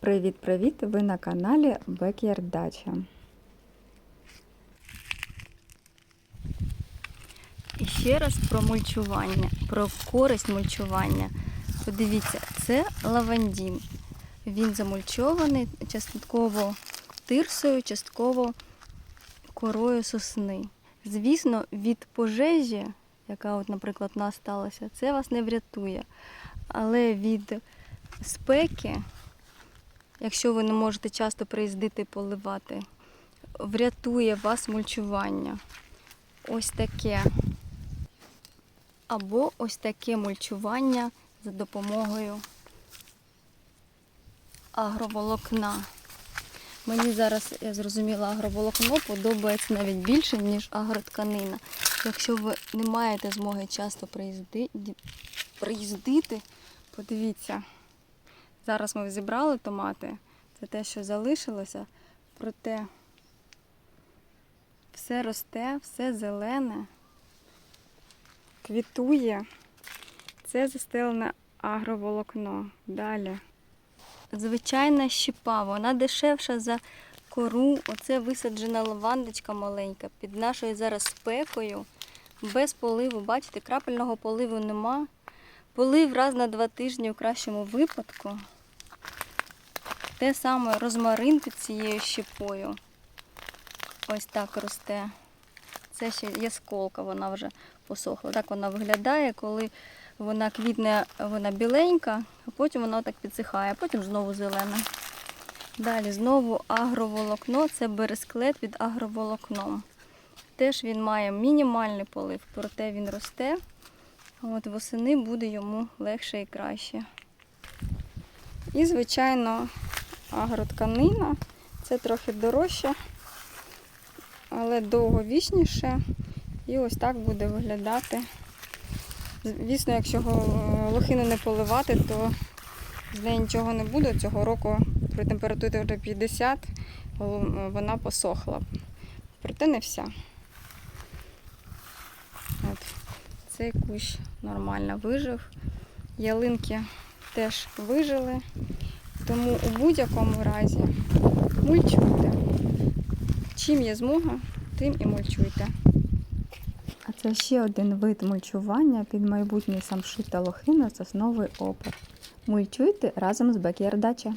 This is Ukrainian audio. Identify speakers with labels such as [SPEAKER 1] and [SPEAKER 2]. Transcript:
[SPEAKER 1] Привіт-привіт! Ви на каналі Backyard Дача. І ще раз про мульчування, про користь мульчування. Подивіться, це лавандін. Він замульчований частково тирсою, частково корою сосни. Звісно, від пожежі, яка, от, наприклад, у нас сталася, це вас не врятує. Але від спеки, якщо ви не можете часто приїздити поливати, врятує вас мульчування. Ось таке. Або ось таке мульчування за допомогою агроволокна. Мені зараз, я зрозуміла, агроволокно подобається навіть більше, ніж агротканина. Якщо ви не маєте змоги часто приїзди... приїздити, подивіться. Зараз ми зібрали томати. Це те, що залишилося. Проте все росте, все зелене, квітує. Це застелене агроволокно. Далі. Звичайна щепа, вона дешевша за кору. Оце висаджена лавандочка маленька під нашою зараз спекою. Без поливу, бачите, крапельного поливу нема. Полив раз на два тижні у кращому випадку. Те саме розмарин під цією щепою. Ось так росте. Це ще ясколка, вона вже посохла. Так вона виглядає, коли вона квітне, вона біленька, а потім вона так підсихає, а потім знову зелена. Далі знову агроволокно, це бересклет під агроволокном. Теж він має мінімальний полив, проте він росте. От восени буде йому легше і краще. І, звичайно, агротканина. Це трохи дорожче, але довговічніше. І ось так буде виглядати. Звісно, якщо лохину не поливати, то з неї нічого не буде. Цього року при температурі 50 вона посохла. Проте не вся. От. Цей кущ нормально вижив. Ялинки теж вижили. Тому у будь-якому разі мульчуйте. Чим є змога, тим і мульчуйте. А це ще один вид мульчування під майбутній самшит та лохина сосновий опор. Мульчуйте разом з Бекєр Дача.